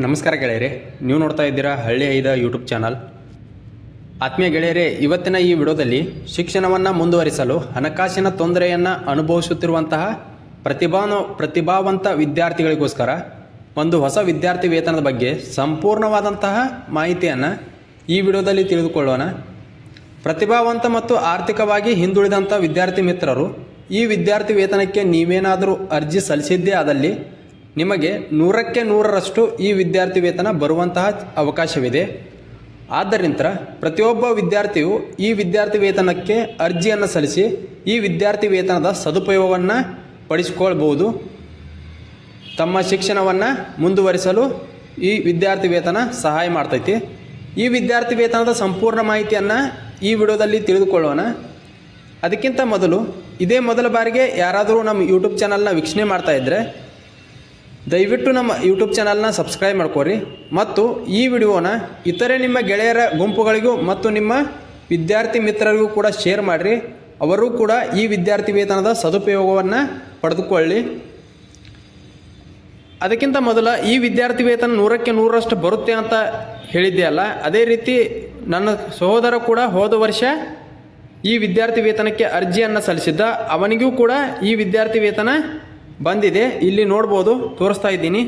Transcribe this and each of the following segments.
ನಮಸ್ಕಾರ ಗೆಳೆಯರೆ, ನೀವು ನೋಡ್ತಾ ಇದ್ದೀರಾ ಹಳ್ಳಿ ಐದ ಯೂಟ್ಯೂಬ್ ಚಾನಲ್ ಆತ್ಮೀಯ ಗೆಳೆಯರೆ, ಇವತ್ತಿನ ಈ ವಿಡಿಯೋದಲ್ಲಿ ಶಿಕ್ಷಣವನ್ನು ಮುಂದುವರಿಸಲು ಹಣಕಾಸಿನ ತೊಂದರೆಯನ್ನು ಅನುಭವಿಸುತ್ತಿರುವಂತಹ ಪ್ರತಿಭಾನು, ಪ್ರತಿಭಾವಂತ ವಿದ್ಯಾರ್ಥಿಗಳಿಗೋಸ್ಕರ ಒಂದು ಹೊಸ ವಿದ್ಯಾರ್ಥಿ ವೇತನದ ಬಗ್ಗೆ ಸಂಪೂರ್ಣವಾದಂತಹ ಮಾಹಿತಿಯನ್ನು ಈ ವಿಡಿಯೋದಲ್ಲಿ ತಿಳಿದುಕೊಳ್ಳೋಣ. ಪ್ರತಿಭಾವಂತ ಮತ್ತು ಆರ್ಥಿಕವಾಗಿ ಹಿಂದುಳಿದಂಥ ವಿದ್ಯಾರ್ಥಿ ಮಿತ್ರರು, ಈ ವಿದ್ಯಾರ್ಥಿ ವೇತನಕ್ಕೆ ನೀವೇನಾದರೂ ಅರ್ಜಿ ಸಲ್ಲಿಸಿದ್ದೇ ಆದಲ್ಲಿ ನಿಮಗೆ ನೂರಕ್ಕೆ ನೂರರಷ್ಟು ಈ ವಿದ್ಯಾರ್ಥಿ ವೇತನ ಬರುವಂತಹ ಅವಕಾಶವಿದೆ. ಆದ್ದರಿಂದ ಪ್ರತಿಯೊಬ್ಬ ವಿದ್ಯಾರ್ಥಿಯು ಈ ವಿದ್ಯಾರ್ಥಿ ವೇತನಕ್ಕೆ ಅರ್ಜಿಯನ್ನು ಸಲ್ಲಿಸಿ ಈ ವಿದ್ಯಾರ್ಥಿ ವೇತನದ ಸದುಪಯೋಗವನ್ನು ಪಡಿಸಿಕೊಳ್ಬೋದು ತಮ್ಮ ಶಿಕ್ಷಣವನ್ನು ಮುಂದುವರಿಸಲು ಈ ವಿದ್ಯಾರ್ಥಿ ವೇತನ ಸಹಾಯ ಮಾಡ್ತೈತಿ. ಈ ವಿದ್ಯಾರ್ಥಿ ವೇತನದ ಸಂಪೂರ್ಣ ಮಾಹಿತಿಯನ್ನು ಈ ವಿಡಿಯೋದಲ್ಲಿ ತಿಳಿದುಕೊಳ್ಳೋಣ. ಅದಕ್ಕಿಂತ ಮೊದಲು ಇದೇ ಮೊದಲ ಬಾರಿಗೆ ಯಾರಾದರೂ ನಮ್ಮ ಯೂಟ್ಯೂಬ್ ಚಾನಲ್ನ ವೀಕ್ಷಣೆ ಮಾಡ್ತಾ ಇದ್ದರೆ ದಯವಿಟ್ಟು ನಮ್ಮ ಯೂಟ್ಯೂಬ್ ಚಾನಲ್ನ ಸಬ್ಸ್ಕ್ರೈಬ್ ಮಾಡ್ಕೋರಿ ಮತ್ತು ಈ ವಿಡಿಯೋನ ಇತರೆ ನಿಮ್ಮ ಗೆಳೆಯರ ಗುಂಪುಗಳಿಗೂ ಮತ್ತು ನಿಮ್ಮ ವಿದ್ಯಾರ್ಥಿ ಮಿತ್ರರಿಗೂ ಕೂಡ ಶೇರ್ ಮಾಡಿರಿ. ಅವರು ಕೂಡ ಈ ವಿದ್ಯಾರ್ಥಿ ವೇತನದ ಸದುಪಯೋಗವನ್ನು ಪಡೆದುಕೊಳ್ಳಿ. ಅದಕ್ಕಿಂತ ಮೊದಲ ಈ ವಿದ್ಯಾರ್ಥಿ ವೇತನ ನೂರಕ್ಕೆ ನೂರರಷ್ಟು ಬರುತ್ತೆ ಅಂತ ಹೇಳಿದ್ದೆ ಅಲ್ಲ. ಅದೇ ರೀತಿ ನನ್ನ ಸಹೋದರ ಕೂಡ ಹೋದ ವರ್ಷ ಈ ವಿದ್ಯಾರ್ಥಿ ವೇತನಕ್ಕೆ ಅರ್ಜಿಯನ್ನು ಸಲ್ಲಿಸಿದ್ದ. ಅವನಿಗೂ ಕೂಡ ಈ ವಿದ್ಯಾರ್ಥಿ ವೇತನ ಬಂದಿದೆ. ಇಲ್ಲಿ ನೋಡ್ಬೋದು, ತೋರಿಸ್ತಾ ಇದ್ದೀನಿ.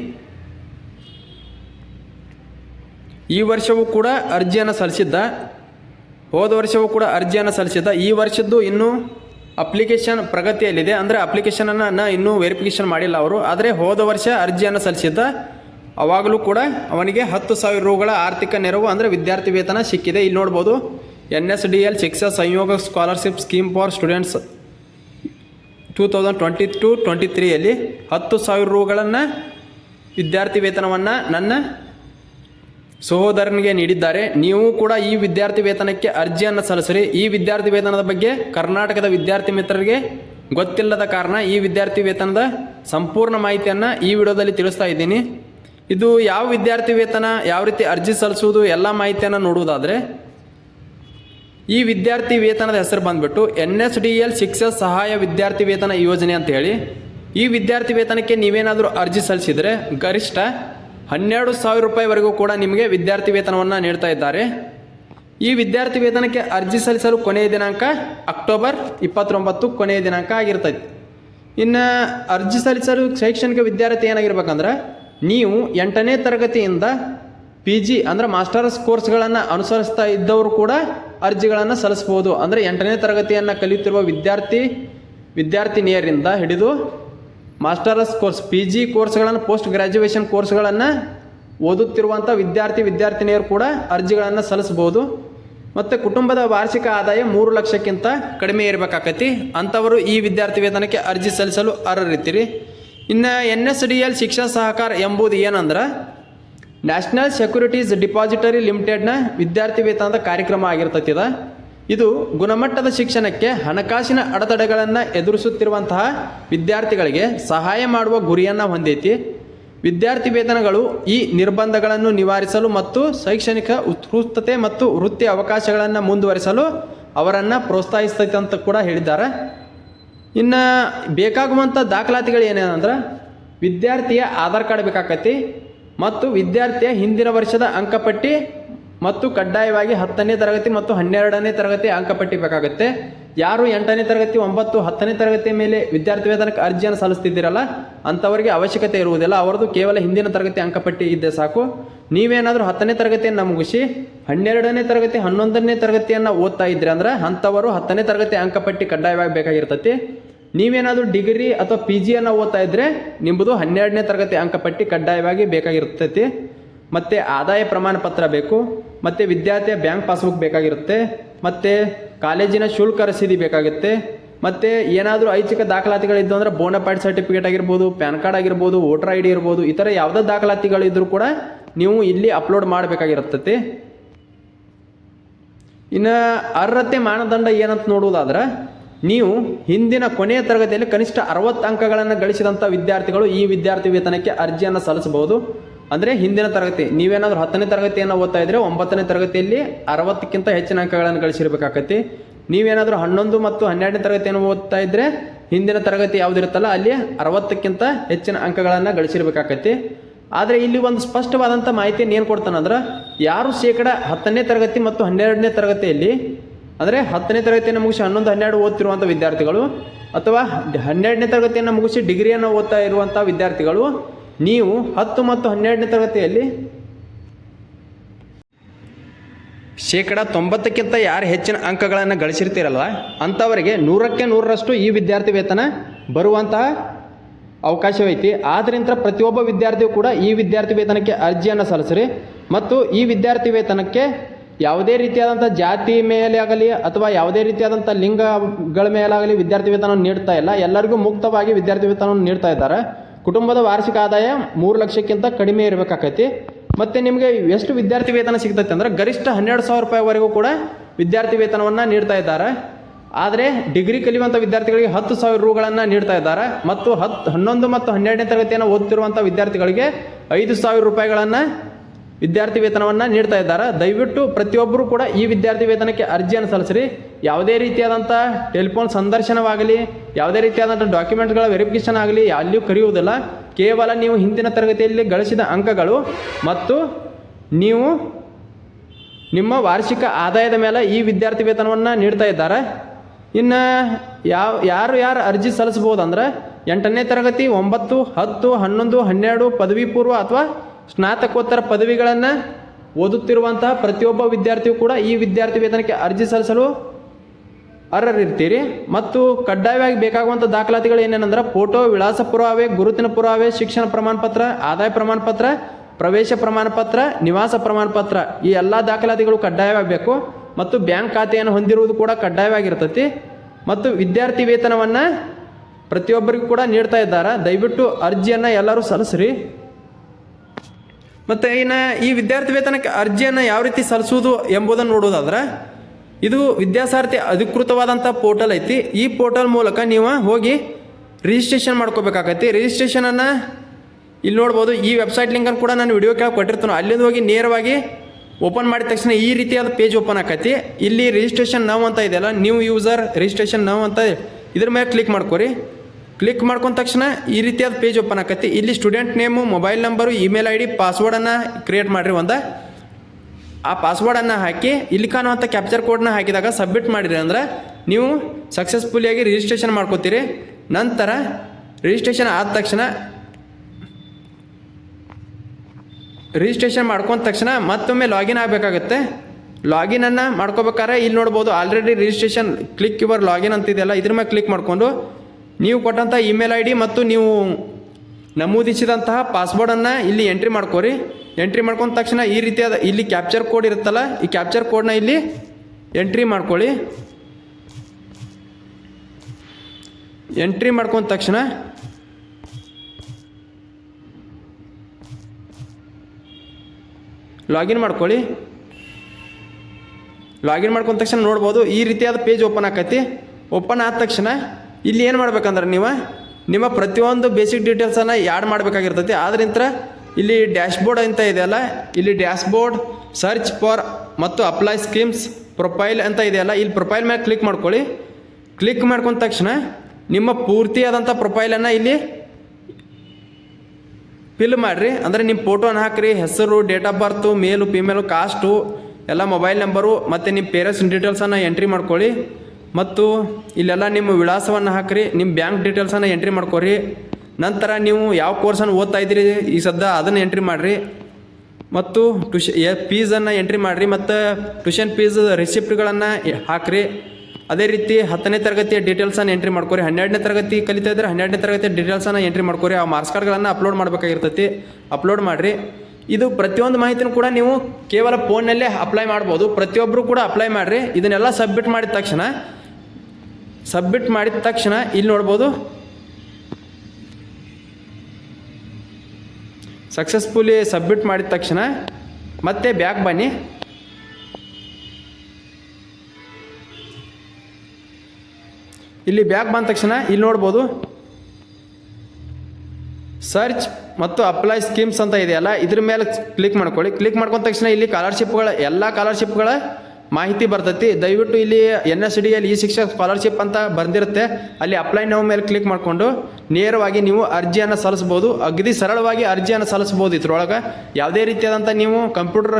ಈ ವರ್ಷವೂ ಕೂಡ ಅರ್ಜಿಯನ್ನು ಸಲ್ಲಿಸಿದ್ದ. ಹೋದ ವರ್ಷವೂ ಕೂಡ ಅರ್ಜಿಯನ್ನು ಸಲ್ಲಿಸಿದ್ದ. ಈ ವರ್ಷದ್ದು ಇನ್ನೂ ಅಪ್ಲಿಕೇಶನ್ ಪ್ರಗತಿಯಲ್ಲಿದೆ. ಅಂದರೆ ಅಪ್ಲಿಕೇಶನನ್ನು ಇನ್ನೂ ವೆರಿಫಿಕೇಶನ್ ಮಾಡಿಲ್ಲ ಅವರು. ಆದರೆ ಹೋದ ವರ್ಷ ಅರ್ಜಿಯನ್ನು ಸಲ್ಲಿಸಿದ್ದ. ಅವಾಗಲೂ ಕೂಡ ಅವನಿಗೆ ಹತ್ತು ಸಾವಿರ ರೂಗಳ ಆರ್ಥಿಕ ನೆರವು ಅಂದರೆ ವಿದ್ಯಾರ್ಥಿ ವೇತನ ಸಿಕ್ಕಿದೆ. ಇಲ್ಲಿ ನೋಡ್ಬೋದು, N S D L Shiksha Sanyog scholarship scheme for students. Two thousand twenty two twenty ತ್ರೀಯಲ್ಲಿ ಹತ್ತು ಸಾವಿರ ರೂಗಳನ್ನು ವಿದ್ಯಾರ್ಥಿ ವೇತನವನ್ನು ನನ್ನ ಸಹೋದರನಿಗೆ ನೀಡಿದ್ದಾರೆ. ನೀವು ಕೂಡ ಈ ವಿದ್ಯಾರ್ಥಿ ವೇತನಕ್ಕೆ ಅರ್ಜಿಯನ್ನು ಸಲ್ಲಿಸಿರಿ. ಈ ವಿದ್ಯಾರ್ಥಿ ವೇತನದ ಬಗ್ಗೆ ಕರ್ನಾಟಕದ ವಿದ್ಯಾರ್ಥಿ ಮಿತ್ರರಿಗೆ ಗೊತ್ತಿಲ್ಲದ ಕಾರಣ ಈ ವಿದ್ಯಾರ್ಥಿ ವೇತನದ ಸಂಪೂರ್ಣ ಮಾಹಿತಿಯನ್ನು ಈ ವಿಡಿಯೋದಲ್ಲಿ ತಿಳಿಸ್ತಾ ಇದ್ದೀನಿ. ಇದು ಯಾವ ವಿದ್ಯಾರ್ಥಿ ವೇತನ, ಯಾವ ರೀತಿ ಅರ್ಜಿ ಸಲ್ಲಿಸುವುದು, ಎಲ್ಲ ಮಾಹಿತಿಯನ್ನು ನೋಡುವುದಾದರೆ ಈ ವಿದ್ಯಾರ್ಥಿ ವೇತನದ ಹೆಸರು ಬಂದ್ಬಿಟ್ಟು ಎನ್ ಎಸ್ ಡಿ ಎಲ್ ಶಿಕ್ಷಕ ಸಹಾಯ ವಿದ್ಯಾರ್ಥಿ ವೇತನ ಯೋಜನೆ ಅಂತ ಹೇಳಿ. ಈ ವಿದ್ಯಾರ್ಥಿ ವೇತನಕ್ಕೆ ನೀವೇನಾದರೂ ಅರ್ಜಿ ಸಲ್ಲಿಸಿದರೆ ಗರಿಷ್ಠ ಹನ್ನೆರಡು ಸಾವಿರ ರೂಪಾಯಿವರೆಗೂ ಕೂಡ ನಿಮಗೆ ವಿದ್ಯಾರ್ಥಿ ವೇತನವನ್ನು ನೀಡ್ತಾ ಇದ್ದಾರೆ. ಈ ವಿದ್ಯಾರ್ಥಿ ವೇತನಕ್ಕೆ ಅರ್ಜಿ ಸಲ್ಲಿಸಲು ಕೊನೆಯ ದಿನಾಂಕ ಅಕ್ಟೋಬರ್ ಇಪ್ಪತ್ತೊಂಬತ್ತು ಕೊನೆಯ ದಿನಾಂಕ ಆಗಿರ್ತೈತಿ. ಇನ್ನು ಅರ್ಜಿ ಸಲ್ಲಿಸಲು ಶೈಕ್ಷಣಿಕ ವಿದ್ಯಾರ್ಥಿ ಏನಾಗಿರ್ಬೇಕಂದ್ರೆ ನೀವು ಎಂಟನೇ ತರಗತಿಯಿಂದ ಪಿ ಜಿ ಅಂದರೆ ಮಾಸ್ಟರ್ಸ್ ಕೋರ್ಸ್ಗಳನ್ನು ಅನುಸರಿಸ್ತಾ ಇದ್ದವರು ಕೂಡ ಅರ್ಜಿಗಳನ್ನು ಸಲ್ಲಿಸ್ಬೋದು. ಅಂದರೆ ಎಂಟನೇ ತರಗತಿಯನ್ನು ಕಲಿಯುತ್ತಿರುವ ವಿದ್ಯಾರ್ಥಿ, ವಿದ್ಯಾರ್ಥಿನಿಯರಿಂದ ಹಿಡಿದು ಮಾಸ್ಟರ್ಸ್ ಕೋರ್ಸ್ ಪಿ ಜಿ ಕೋರ್ಸ್ಗಳನ್ನು ಪೋಸ್ಟ್ ಗ್ರ್ಯಾಜುಯೇಷನ್ ಕೋರ್ಸ್ಗಳನ್ನು ಓದುತ್ತಿರುವಂಥ ವಿದ್ಯಾರ್ಥಿ, ವಿದ್ಯಾರ್ಥಿನಿಯರು ಕೂಡ ಅರ್ಜಿಗಳನ್ನು ಸಲ್ಲಿಸ್ಬೋದು. ಮತ್ತು ಕುಟುಂಬದ ವಾರ್ಷಿಕ ಆದಾಯ ಮೂರು ಲಕ್ಷಕ್ಕಿಂತ ಕಡಿಮೆ ಇರಬೇಕಾಕತಿ. ಅಂಥವರು ಈ ವಿದ್ಯಾರ್ಥಿ ವೇತನಕ್ಕೆ ಅರ್ಜಿ ಸಲ್ಲಿಸಲು ಅರ್ಹರಿರ್ತೀರಿ ಇನ್ನು ಎನ್ ಎಸ್ ಡಿ ಎಲ್ ಶಿಕ್ಷಣ ಸಹಕಾರ ಎಂಬುದು ಏನಂದ್ರೆ ನ್ಯಾಷನಲ್ ಸೆಕ್ಯೂರಿಟೀಸ್ ಡಿಪಾಸಿಟರಿ ಲಿಮಿಟೆಡ್ನ ವಿದ್ಯಾರ್ಥಿ ವೇತನದ ಕಾರ್ಯಕ್ರಮ ಆಗಿರ್ತೈತಿ ಇದು. ಇದು ಗುಣಮಟ್ಟದ ಶಿಕ್ಷಣಕ್ಕೆ ಹಣಕಾಸಿನ ಅಡೆತಡೆಗಳನ್ನು ಎದುರಿಸುತ್ತಿರುವಂತಹ ವಿದ್ಯಾರ್ಥಿಗಳಿಗೆ ಸಹಾಯ ಮಾಡುವ ಗುರಿಯನ್ನು ಹೊಂದೈತಿ ವಿದ್ಯಾರ್ಥಿ ವೇತನಗಳು ಈ ನಿರ್ಬಂಧಗಳನ್ನು ನಿವಾರಿಸಲು ಮತ್ತು ಶೈಕ್ಷಣಿಕ ಉತ್ಕೃಷ್ಟತೆ ಮತ್ತು ವೃತ್ತಿ ಅವಕಾಶಗಳನ್ನು ಮುಂದುವರಿಸಲು ಅವರನ್ನು ಪ್ರೋತ್ಸಾಹಿಸ್ತೈತೆ ಅಂತ ಕೂಡ ಹೇಳಿದ್ದಾರೆ ಇನ್ನು ಬೇಕಾಗುವಂಥ ದಾಖಲಾತಿಗಳು ಏನೇನಂದ್ರೆ, ವಿದ್ಯಾರ್ಥಿಯ ಆಧಾರ್ ಕಾರ್ಡ್ ಬೇಕಾಕತಿ ಮತ್ತು ವಿದ್ಯಾರ್ಥಿಯ ಹಿಂದಿನ ವರ್ಷದ ಅಂಕಪಟ್ಟಿ ಮತ್ತು ಕಡ್ಡಾಯವಾಗಿ ಹತ್ತನೇ ತರಗತಿ ಮತ್ತು ಹನ್ನೆರಡನೇ ತರಗತಿ ಅಂಕಪಟ್ಟಿ ಬೇಕಾಗುತ್ತೆ. ಯಾರು ಎಂಟನೇ ತರಗತಿ, ಒಂಬತ್ತು, ಹತ್ತನೇ ತರಗತಿ ಮೇಲೆ ವಿದ್ಯಾರ್ಥಿ ವೇತನಕ್ಕೆ ಅರ್ಜಿಯನ್ನು ಸಲ್ಲಿಸ್ತಿದ್ದೀರಲ್ಲ, ಅಂಥವರಿಗೆ ಅವಶ್ಯಕತೆ ಇರುವುದಿಲ್ಲ. ಅವರದು ಕೇವಲ ಹಿಂದಿನ ತರಗತಿ ಅಂಕಪಟ್ಟಿ ಇದ್ದೇ ಸಾಕು. ನೀವೇನಾದರೂ ಹತ್ತನೇ ತರಗತಿಯನ್ನು ಮುಗಿಸಿ, ಹನ್ನೆರಡನೇ ತರಗತಿ, ಹನ್ನೊಂದನೇ ತರಗತಿಯನ್ನು ಓದ್ತಾ ಇದ್ರಿ ಅಂದ್ರೆ ಅಂಥವರು ಹತ್ತನೇ ತರಗತಿ ಅಂಕಪಟ್ಟಿ ಕಡ್ಡಾಯವಾಗಿ ಬೇಕಾಗಿರ್ತೈತಿ. ನೀವೇನಾದರೂ ಡಿಗ್ರಿ ಅಥವಾ ಪಿ ಜಿಯನ್ನು ಓದ್ತಾ ಇದ್ದರೆ ನಿಮ್ಮದು ಹನ್ನೆರಡನೇ ತರಗತಿ ಅಂಕಪಟ್ಟಿ ಕಡ್ಡಾಯವಾಗಿ ಬೇಕಾಗಿರ್ತೈತಿ ಮತ್ತು ಆದಾಯ ಪ್ರಮಾಣ ಪತ್ರ ಬೇಕು, ಮತ್ತು ವಿದ್ಯಾರ್ಥಿಯ ಬ್ಯಾಂಕ್ ಪಾಸ್ಬುಕ್ ಬೇಕಾಗಿರುತ್ತೆ, ಮತ್ತು ಕಾಲೇಜಿನ ಶುಲ್ಕ ರಸೀದಿ ಬೇಕಾಗುತ್ತೆ, ಮತ್ತು ಏನಾದರೂ ಐಚ್ಛಿಕ ದಾಖಲಾತಿಗಳಿದ್ದು ಅಂದರೆ ಪಾಯಿಂಟ್ ಸರ್ಟಿಫಿಕೇಟ್ ಆಗಿರ್ಬೋದು, ಪ್ಯಾನ್ ಕಾರ್ಡ್ ಆಗಿರ್ಬೋದು, ವೋಟರ್ ಐ ಡಿ ಇರ್ಬೋದು, ಈ ಥರ ಯಾವುದೇ ದಾಖಲಾತಿಗಳಿದ್ದರೂ ಕೂಡ ನೀವು ಇಲ್ಲಿ ಅಪ್ಲೋಡ್ ಮಾಡಬೇಕಾಗಿರ್ತೈತಿ ಇನ್ನು ಅರ್ಹತೆ ಮಾನದಂಡ ಏನಂತ ನೋಡುವುದಾದ್ರೆ ನೀವು ಹಿಂದಿನ ಕೊನೆಯ ತರಗತಿಯಲ್ಲಿ ಕನಿಷ್ಠ ಅರವತ್ತು ಅಂಕಗಳನ್ನು ಗಳಿಸಿದಂಥ ವಿದ್ಯಾರ್ಥಿಗಳು ಈ ವಿದ್ಯಾರ್ಥಿ ವೇತನಕ್ಕೆ ಅರ್ಜಿಯನ್ನು ಸಲ್ಲಿಸಬಹುದು. ಅಂದರೆ ಹಿಂದಿನ ತರಗತಿ, ನೀವೇನಾದರೂ ಹತ್ತನೇ ತರಗತಿಯನ್ನು ಓದ್ತಾ ಇದ್ರೆ ಒಂಬತ್ತನೇ ತರಗತಿಯಲ್ಲಿ ಅರವತ್ತಕ್ಕಿಂತ ಹೆಚ್ಚಿನ ಅಂಕಗಳನ್ನು ಗಳಿಸಿರ್ಬೇಕಾಗತ್ತೆ ನೀವೇನಾದರೂ ಹನ್ನೊಂದು ಮತ್ತು ಹನ್ನೆರಡನೇ ತರಗತಿಯನ್ನು ಓದ್ತಾ ಇದ್ರೆ ಹಿಂದಿನ ತರಗತಿ ಯಾವುದಿರುತ್ತಲ್ಲ, ಅಲ್ಲಿ ಅರವತ್ತಕ್ಕಿಂತ ಹೆಚ್ಚಿನ ಅಂಕಗಳನ್ನು ಗಳಿಸಿರ್ಬೇಕಾಗತ್ತೆ ಆದರೆ ಇಲ್ಲಿ ಒಂದು ಸ್ಪಷ್ಟವಾದಂಥ ಮಾಹಿತಿಯನ್ನು ಏನು ಕೊಡ್ತಾನಂದ್ರೆ, ಯಾರು ಶೇಕಡ ಹತ್ತನೇ ತರಗತಿ ಮತ್ತು ಹನ್ನೆರಡನೇ ತರಗತಿಯಲ್ಲಿ ಅಂದರೆ ಹತ್ತನೇ ತರಗತಿಯನ್ನು ಮುಗಿಸಿ ಹನ್ನೊಂದು, ಹನ್ನೆರಡು ಓದ್ತಿರುವಂಥ ವಿದ್ಯಾರ್ಥಿಗಳು ಅಥವಾ ಹನ್ನೆರಡನೇ ತರಗತಿಯನ್ನು ಮುಗಿಸಿ ಡಿಗ್ರಿಯನ್ನು ಓದ್ತಾ ಇರುವಂಥ ವಿದ್ಯಾರ್ಥಿಗಳು, ನೀವು ಹತ್ತು ಮತ್ತು ಹನ್ನೆರಡನೇ ತರಗತಿಯಲ್ಲಿ ಶೇಕಡ ತೊಂಬತ್ತಕ್ಕಿಂತ ಯಾರು ಹೆಚ್ಚಿನ ಅಂಕಗಳನ್ನು ಗಳಿಸಿರ್ತೀರಲ್ಲ, ಅಂಥವರಿಗೆ ನೂರಕ್ಕೆ ನೂರರಷ್ಟು ಈ ವಿದ್ಯಾರ್ಥಿ ವೇತನ ಬರುವಂತಹ ಅವಕಾಶವೈತಿ. ಆದ್ದರಿಂದ ಪ್ರತಿಯೊಬ್ಬ ವಿದ್ಯಾರ್ಥಿಯು ಕೂಡ ಈ ವಿದ್ಯಾರ್ಥಿ ವೇತನಕ್ಕೆ ಅರ್ಜಿಯನ್ನು ಸಲ್ಲಿಸ್ರಿ. ಮತ್ತು ಈ ವಿದ್ಯಾರ್ಥಿ ವೇತನಕ್ಕೆ ಯಾವುದೇ ರೀತಿಯಾದಂಥ ಜಾತಿ ಮೇಲೆ ಆಗಲಿ ಅಥವಾ ಯಾವುದೇ ರೀತಿಯಾದಂಥ ಲಿಂಗಗಳ ಮೇಲಾಗಲಿ ವಿದ್ಯಾರ್ಥಿ ವೇತನವನ್ನು ನೀಡ್ತಾ ಇಲ್ಲ. ಎಲ್ಲರಿಗೂ ಮುಕ್ತವಾಗಿ ವಿದ್ಯಾರ್ಥಿ ವೇತನವನ್ನು ನೀಡ್ತಾ ಇದ್ದಾರೆ. ಕುಟುಂಬದ ವಾರ್ಷಿಕ ಆದಾಯ ಮೂರು ಲಕ್ಷಕ್ಕಿಂತ ಕಡಿಮೆ ಇರಬೇಕಾಕೈತಿ. ಮತ್ತು ನಿಮಗೆ ಎಷ್ಟು ವಿದ್ಯಾರ್ಥಿ ವೇತನ ಸಿಗ್ತೈತೆ ಅಂದ್ರೆ ಗರಿಷ್ಠ ಹನ್ನೆರಡು ಸಾವಿರ ರೂಪಾಯಿವರೆಗೂ ಕೂಡ ವಿದ್ಯಾರ್ಥಿ ವೇತನವನ್ನು ನೀಡ್ತಾ ಇದ್ದಾರೆ. ಆದರೆ ಡಿಗ್ರಿ ಕಲಿಯುವಂಥ ವಿದ್ಯಾರ್ಥಿಗಳಿಗೆ ಹತ್ತು ಸಾವಿರ ರೂಗಳನ್ನು ನೀಡ್ತಾ ಇದ್ದಾರೆ. ಮತ್ತು ಹತ್ತು ಹನ್ನೊಂದು ಮತ್ತು ಹನ್ನೆರಡನೇ ತರಗತಿಯನ್ನು ಓದ್ತಿರುವಂಥ ವಿದ್ಯಾರ್ಥಿಗಳಿಗೆ ಐದು ಸಾವಿರ ರೂಪಾಯಿಗಳನ್ನು ವಿದ್ಯಾರ್ಥಿ ವೇತನವನ್ನು ನೀಡ್ತಾ ಇದ್ದಾರೆ. ದಯವಿಟ್ಟು ಪ್ರತಿಯೊಬ್ಬರು ಕೂಡ ಈ ವಿದ್ಯಾರ್ಥಿ ವೇತನಕ್ಕೆ ಅರ್ಜಿಯನ್ನು ಸಲ್ಲಿಸ್ರಿ. ಯಾವುದೇ ರೀತಿಯಾದಂಥ ಟೆಲಿಫೋನ್ ಸಂದರ್ಶನವಾಗಲಿ, ಯಾವುದೇ ರೀತಿಯಾದಂಥ ಡಾಕ್ಯುಮೆಂಟ್ಗಳ ವೆರಿಫಿಕೇಷನ್ ಆಗಲಿ ಅಲ್ಲಿಯೂ ಕರೆಯುವುದಿಲ್ಲ. ಕೇವಲ ನೀವು ಹಿಂದಿನ ತರಗತಿಯಲ್ಲಿ ಗಳಿಸಿದ ಅಂಕಗಳು ಮತ್ತು ನೀವು ನಿಮ್ಮ ವಾರ್ಷಿಕ ಆದಾಯದ ಮೇಲೆ ಈ ವಿದ್ಯಾರ್ಥಿ ವೇತನವನ್ನು ನೀಡ್ತಾ ಇದ್ದಾರೆ. ಇನ್ನು ಯಾವ, ಯಾರು ಯಾರು ಅರ್ಜಿ ಸಲ್ಲಿಸ್ಬೋದು ಅಂದ್ರೆ ಎಂಟನೇ ತರಗತಿ ಒಂಬತ್ತು, ಹತ್ತು, ಹನ್ನೊಂದು, ಹನ್ನೆರಡು, ಪದವಿ ಪೂರ್ವ ಅಥವಾ ಸ್ನಾತಕೋತ್ತರ ಪದವಿಗಳನ್ನು ಓದುತ್ತಿರುವಂತಹ ಪ್ರತಿಯೊಬ್ಬ ವಿದ್ಯಾರ್ಥಿಯು ಕೂಡ ಈ ವಿದ್ಯಾರ್ಥಿ ವೇತನಕ್ಕೆ ಅರ್ಜಿ ಸಲ್ಲಿಸಲು ಅರ್ಹರಿರ್ತೀರಿ. ಮತ್ತು ಕಡ್ಡಾಯವಾಗಿ ಬೇಕಾಗುವಂಥ ದಾಖಲಾತಿಗಳು ಏನೇನಂದ್ರೆ ಫೋಟೋ, ವಿಳಾಸ ಪುರಾವೆ, ಗುರುತಿನ ಪುರಾವೆ, ಶಿಕ್ಷಣ ಪ್ರಮಾಣ ಪತ್ರ ಆದಾಯ ಪ್ರಮಾಣ ಪತ್ರ ಪ್ರವೇಶ ಪ್ರಮಾಣ ಪತ್ರ ನಿವಾಸ ಪ್ರಮಾಣ ಪತ್ರ ಈ ಎಲ್ಲ ದಾಖಲಾತಿಗಳು ಕಡ್ಡಾಯವಾಗಬೇಕು. ಮತ್ತು ಬ್ಯಾಂಕ್ ಖಾತೆಯನ್ನು ಹೊಂದಿರುವುದು ಕೂಡ ಕಡ್ಡಾಯವಾಗಿರ್ತೈತಿ. ಮತ್ತು ವಿದ್ಯಾರ್ಥಿ ವೇತನವನ್ನು ಪ್ರತಿಯೊಬ್ಬರಿಗೂ ಕೂಡ ನೀಡ್ತಾ ಇದ್ದಾರೆ. ದಯವಿಟ್ಟು ಅರ್ಜಿಯನ್ನು ಎಲ್ಲರೂ ಸಲ್ಲಿಸ್ರಿ. ಮತ್ತು ಇನ್ನು ಈ ವಿದ್ಯಾರ್ಥಿ ವೇತನಕ್ಕೆ ಅರ್ಜಿಯನ್ನು ಯಾವ ರೀತಿ ಸಲ್ಲಿಸುವುದು ಎಂಬುದನ್ನು ನೋಡೋದಾದ್ರೆ ಇದು ವಿದ್ಯಾಸಾರ್ಥಿ ಅಧಿಕೃತವಾದಂಥ ಪೋರ್ಟಲ್ ಐತಿ. ಈ ಪೋರ್ಟಲ್ ಮೂಲಕ ನೀವು ಹೋಗಿ ರಿಜಿಸ್ಟ್ರೇಷನ್ ಮಾಡ್ಕೋಬೇಕಾಗತ್ತೆ. ರಿಜಿಸ್ಟ್ರೇಷನನ್ನು ಇಲ್ಲಿ ನೋಡ್ಬೋದು, ಈ ವೆಬ್ಸೈಟ್ ಲಿಂಕನ್ನು ಕೂಡ ನಾನು ವಿಡಿಯೋ ಕೆಳಗೆ ಕೊಟ್ಟಿರ್ತಾನೆ. ಅಲ್ಲಿಂದ ಹೋಗಿ ನೇರವಾಗಿ ಓಪನ್ ಮಾಡಿದ ತಕ್ಷಣ ಈ ರೀತಿಯಾದ ಪೇಜ್ ಓಪನ್ ಆಕತಿ. ಇಲ್ಲಿ ರಿಜಿಸ್ಟ್ರೇಷನ್ ನಾವು ಅಂತ ಇದೆಯಲ್ಲ ನ್ಯೂ ಯೂಸರ್ ರಿಜಿಸ್ಟ್ರೇಷನ್ ನಾವು ಅಂತ ಇದ್ರ ಮೇಲೆ ಕ್ಲಿಕ್ ಮಾಡ್ಕೊರಿ. ಕ್ಲಿಕ್ ಮಾಡ್ಕೊಂಡ ತಕ್ಷಣ ಈ ರೀತಿಯಾದ ಪೇಜ್ ಓಪನ್ ಆಕತಿ. ಇಲ್ಲಿ student name mobile number email I D ಪಾಸ್ವರ್ಡನ್ನು create ಮಾಡಿರಿ ಒಂದು. ಆ ಪಾಸ್ವರ್ಡನ್ನು ಹಾಕಿ ಇಲ್ಲಿ ಕಾಣುವಂಥ ಕ್ಯಾಪ್ಚರ್ ಕೋಡ್ನ ಹಾಕಿದಾಗ ಸಬ್ಮಿಟ್ ಮಾಡಿರಿ ಅಂದ್ರೆ ನೀವು ಸಕ್ಸಸ್ಫುಲಿಯಾಗಿ ರಿಜಿಸ್ಟ್ರೇಷನ್ ಮಾಡ್ಕೋತೀರಿ. ನಂತರ ರಿಜಿಸ್ಟ್ರೇಷನ್ ಆದ ತಕ್ಷಣ ರಿಜಿಸ್ಟ್ರೇಷನ್ ಮಾಡ್ಕೊಂಡ ತಕ್ಷಣ ಮತ್ತೊಮ್ಮೆ ಲಾಗಿನ್ ಆಗಬೇಕಾಗುತ್ತೆ. ಲಾಗಿನನ್ನು ಮಾಡ್ಕೋಬೇಕಾದ್ರೆ ಇಲ್ಲಿ ನೋಡ್ಬೋದು already registration click your login ಅಂತಿದೆಯಲ್ಲ, ಇದ್ರ ಮೇಲೆ ಕ್ಲಿಕ್ ಮಾಡಿಕೊಂಡು ನೀವು ಕೊಟ್ಟಂಥ ಇಮೇಲ್ ಐ ಡಿ ಮತ್ತು ನೀವು ನಮೂದಿಸಿದಂತಹ ಪಾಸ್ವರ್ಡನ್ನು ಇಲ್ಲಿ ಎಂಟ್ರಿ ಮಾಡ್ಕೋರಿ. ಎಂಟ್ರಿ ಮಾಡ್ಕೊಂಡ ತಕ್ಷಣ ಈ ರೀತಿಯಾದ ಇಲ್ಲಿ ಕ್ಯಾಪ್ಚರ್ ಕೋಡ್ ಇರುತ್ತಲ್ಲ, ಈ ಕ್ಯಾಪ್ಚರ್ ಕೋಡ್ನ ಇಲ್ಲಿ ಎಂಟ್ರಿ ಮಾಡ್ಕೊಳ್ಳಿ ಎಂಟ್ರಿ ಮಾಡ್ಕೊಂಡ ತಕ್ಷಣ ಲಾಗಿನ್ ಮಾಡ್ಕೊಳ್ಳಿ ಲಾಗಿನ್ ಮಾಡ್ಕೊಂಡ ತಕ್ಷಣ ನೋಡ್ಬೋದು ಈ ರೀತಿಯಾದ ಪೇಜ್ ಓಪನ್ ಆಕೈತಿ. ಓಪನ್ ಆದ ತಕ್ಷಣ ಇಲ್ಲಿ ಏನು ಮಾಡ್ಬೇಕಂದ್ರೆ ನೀವು ನಿಮ್ಮ ಪ್ರತಿಯೊಂದು ಬೇಸಿಕ್ ಡೀಟೇಲ್ಸನ್ನು ಆ್ಯಡ್ ಮಾಡಬೇಕಾಗಿರ್ತೈತಿ. ಆದ್ರಿಂತ ಇಲ್ಲಿ ಡ್ಯಾಶ್ಬೋರ್ಡ್ ಅಂತ ಇದೆಯಲ್ಲ ಇಲ್ಲಿ ಡ್ಯಾಶ್ಬೋರ್ಡ್ ಸರ್ಚ್ ಫಾರ್ ಮತ್ತು ಅಪ್ಲೈ ಸ್ಕೀಮ್ಸ್ ಪ್ರೊಫೈಲ್ ಅಂತ ಇದೆಯಲ್ಲ ಇಲ್ಲಿ ಪ್ರೊಫೈಲ್ ಮೇಲೆ ಕ್ಲಿಕ್ ಮಾಡ್ಕೊಳ್ಳಿ. ಕ್ಲಿಕ್ ಮಾಡ್ಕೊಂಡ ತಕ್ಷಣ ನಿಮ್ಮ ಪೂರ್ತಿಯಾದಂಥ ಪ್ರೊಫೈಲನ್ನು ಇಲ್ಲಿ ಫಿಲ್ ಮಾಡಿರಿ. ಅಂದರೆ ನಿಮ್ಮ ಫೋಟೋನ ಹಾಕ್ರಿ, ಹೆಸರು date of birth male female caste ಎಲ್ಲ ಮೊಬೈಲ್ ನಂಬರು ಮತ್ತು ನಿಮ್ಮ ಪೇರೆಂಟ್ಸ್ ಡೀಟೇಲ್ಸನ್ನು ಎಂಟ್ರಿ ಮಾಡ್ಕೊಳ್ಳಿ. ಮತ್ತು ಇಲ್ಲೆಲ್ಲ ನಿಮ್ಮ ವಿಳಾಸವನ್ನು ಹಾಕ್ರಿ, ನಿಮ್ಮ ಬ್ಯಾಂಕ್ ಡೀಟೇಲ್ಸನ್ನು ಎಂಟ್ರಿ ಮಾಡ್ಕೊರಿ. ನಂತರ ನೀವು ಯಾವ ಕೋರ್ಸನ್ನು ಓದ್ತಾ ಇದ್ದೀರಿ ಈ ಸದ್ದ ಅದನ್ನು ಎಂಟ್ರಿ ಮಾಡಿರಿ. ಮತ್ತು ಟ್ಯೂಷ ಫೀಸನ್ನು ಎಂಟ್ರಿ ಮಾಡಿರಿ ಮತ್ತು ಟ್ಯೂಷನ್ ಫೀಸ್ ರಿಸಿಪ್ಟ್ಗಳನ್ನು ಹಾಕ್ರಿ. ಅದೇ ರೀತಿ ಹತ್ತನೇ ತರಗತಿಯ ಡೀಟೇಲ್ಸನ್ನು ಎಂಟ್ರಿ ಮಾಡ್ಕೊರಿ. ಹನ್ನೆರಡನೇ ತರಗತಿ ಕಲಿತಾ ಇದ್ದರೆ ಹನ್ನೆರಡನೇ ತರಗತಿಯ ಡೀಟೇಲ್ಸನ್ನು ಎಂಟ್ರಿ ಮಾಡ್ಕೊರಿ. ಆ ಮಾರ್ಕ್ಸ್ ಕಾರ್ಡ್ಗಳನ್ನು ಅಪ್ಲೋಡ್ ಮಾಡಬೇಕಾಗಿರ್ತೈತಿ. ಅಪ್ಲೋಡ್ ಮಾಡಿರಿ. ಇದು ಪ್ರತಿಯೊಂದು ಮಾಹಿತಿನೂ ಕೂಡ ನೀವು ಕೇವಲ ಫೋನ್ನಲ್ಲೇ ಅಪ್ಲೈ ಮಾಡ್ಬೋದು. ಪ್ರತಿಯೊಬ್ಬರು ಕೂಡ ಅಪ್ಲೈ ಮಾಡಿರಿ. ಇದನ್ನೆಲ್ಲ ಸಬ್ಮಿಟ್ ಮಾಡಿದ ತಕ್ಷಣ ಸಬ್ಮಿಟ್ ಮಾಡಿದ ತಕ್ಷಣ ಇಲ್ಲಿ ನೋಡ್ಬೋದು. ಸಕ್ಸಸ್ಫುಲಿ ಸಬ್ಮಿಟ್ ಮಾಡಿದ ತಕ್ಷಣ ಮತ್ತೆ ಬ್ಯಾಕ್ ಬನ್ನಿ. ಇಲ್ಲಿ ಬ್ಯಾಕ್ ಬಂದ ತಕ್ಷಣ ಇಲ್ಲಿ ನೋಡ್ಬೋದು. ಸರ್ಚ್ ಮತ್ತು ಅಪ್ಲೈ ಸ್ಕೀಮ್ಸ್ ಅಂತ ಇದೆಯಲ್ಲ ಇದ್ರ ಮೇಲೆ ಕ್ಲಿಕ್ ಮಾಡ್ಕೊಳ್ಳಿ. ಕ್ಲಿಕ್ ಮಾಡ್ಕೊಂಡ ತಕ್ಷಣ ಇಲ್ಲಿ ಕಾಲರ್ಶಿಪ್ಗಳ ಎಲ್ಲ ಸ್ಕಾಲರ್ಶಿಪ್ಗಳ ಮಾಹಿತಿ ಬರ್ತೈತಿ. ದಯವಿಟ್ಟು ಇಲ್ಲಿ N S D L E ಶಿಕ್ಷಕ ಸ್ಕಾಲರ್ಶಿಪ್ ಅಂತ ಬಂದಿರುತ್ತೆ ಅಲ್ಲಿ ಅಪ್ಲೈ ನಾವು ಮೇಲೆ ಕ್ಲಿಕ್ ಮಾಡಿಕೊಂಡು ನೇರವಾಗಿ ನೀವು ಅರ್ಜಿಯನ್ನು ಸಲ್ಲಿಸ್ಬೋದು. ಅಗದಿ ಸರಳವಾಗಿ ಅರ್ಜಿಯನ್ನು ಸಲ್ಲಿಸ್ಬೋದು ಇದ್ರೊಳಗೆ. ಯಾವುದೇ ರೀತಿಯಾದಂಥ ನೀವು ಕಂಪ್ಯೂಟರ್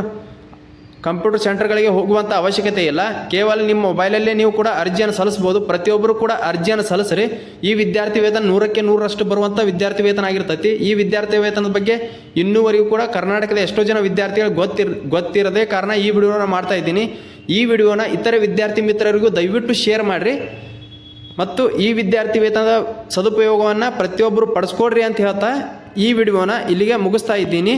ಕಂಪ್ಯೂಟರ್ ಸೆಂಟರ್ಗಳಿಗೆ ಹೋಗುವಂಥ ಅವಶ್ಯಕತೆ ಇಲ್ಲ. ಕೇವಲ ನಿಮ್ಮ ಮೊಬೈಲಲ್ಲೇ ನೀವು ಕೂಡ ಅರ್ಜಿಯನ್ನು ಸಲ್ಲಿಸ್ಬೋದು. ಪ್ರತಿಯೊಬ್ಬರು ಕೂಡ ಅರ್ಜಿಯನ್ನು ಸಲ್ಲಿಸ್ರಿ. ಈ ವಿದ್ಯಾರ್ಥಿ ವೇತನ ನೂರಕ್ಕೆ ನೂರರಷ್ಟು ಬರುವಂಥ ವಿದ್ಯಾರ್ಥಿ ವೇತನ ಆಗಿರ್ತೈತಿ. ಈ ವಿದ್ಯಾರ್ಥಿ ವೇತನದ ಬಗ್ಗೆ ಇನ್ನೂವರೆಗೂ ಕೂಡ ಕರ್ನಾಟಕದ ಎಷ್ಟೋ ಜನ ವಿದ್ಯಾರ್ಥಿಗಳು ಗೊತ್ತಿರ್, ಗೊತ್ತಿರದೇ ಕಾರಣ ಈ ವಿಡಿಯೋನ ಮಾಡ್ತಾ ಇದ್ದೀನಿ. ಈ ವಿಡಿಯೋನ ಇತರ ವಿದ್ಯಾರ್ಥಿ ಮಿತ್ರರಿಗೂ ದಯವಿಟ್ಟು ಶೇರ್ ಮಾಡಿರಿ. ಮತ್ತು ಈ ವಿದ್ಯಾರ್ಥಿ ವೇತನದ ಸದುಪಯೋಗವನ್ನು ಪ್ರತಿಯೊಬ್ಬರು ಪಡಿಸ್ಕೊಡ್ರಿ ಅಂತ ಹೇಳ್ತಾ ಈ ವಿಡಿಯೋನ ಇಲ್ಲಿಗೆ ಮುಗಿಸ್ತಾ ಇದ್ದೀನಿ.